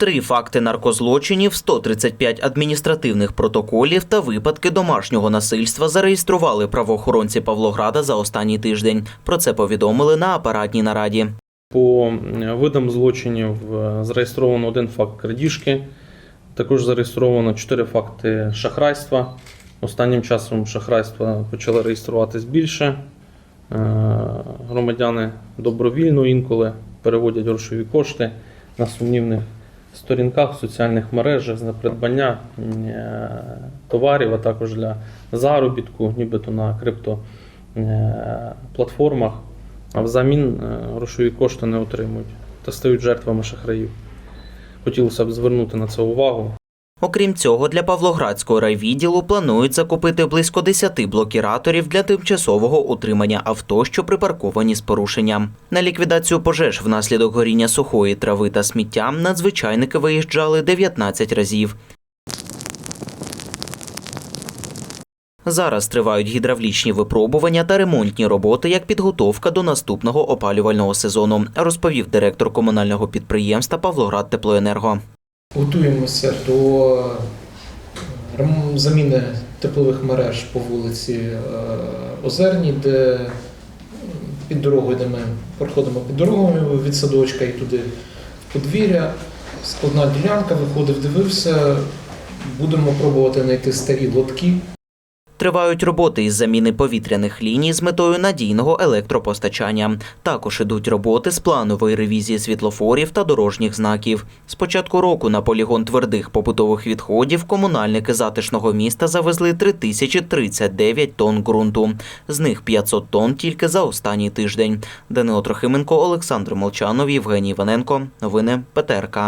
Три факти наркозлочинів, 135 адміністративних протоколів та випадки домашнього насильства зареєстрували правоохоронці Павлограда за останній тиждень. Про це повідомили на апаратній нараді. По видам злочинів е, зареєстровано один факт крадіжки. Також зареєстровано чотири факти шахрайства. Останнім часом шахрайства почали реєструватись більше. Е, Громадяни добровільно інколи переводять грошові кошти на сумнівних сторінках в соціальних мережах на придбання е, товарів, а також для заробітку, нібито на криптоплатформах, а взамін е, грошові кошти не отримують та стають жертвами шахраїв. Хотілося б звернути на це увагу. Окрім цього, для Павлоградського райвідділу планують закупити близько 10 блокіраторів для тимчасового утримання авто, що припарковані з порушенням. На ліквідацію пожеж внаслідок горіння сухої трави та сміття надзвичайники виїжджали 19 разів. Зараз тривають гідравлічні випробування та ремонтні роботи як підготовка до наступного опалювального сезону, розповів директор комунального підприємства Павлоград Теплоенерго. Готуємося до заміни теплових мереж по вулиці е, Озерній, де під дорогою, де ми проходимо під дорогою від садочка і туди в подвір'я. Складна ділянка, виходив, дивився. Будемо пробувати знайти старі лотки. Тривають роботи із заміни повітряних ліній з метою надійного електропостачання. Також ідуть роботи з планової ревізії світлофорів та дорожніх знаків. З початку року на полігон твердих побутових відходів комунальники затишного міста завезли 3039 тонн ґрунту. З них 500 тонн тільки за останній тиждень. Данило Трохименко, Олександр Молчанов, Євгеній Іваненко. Новини ПТРК.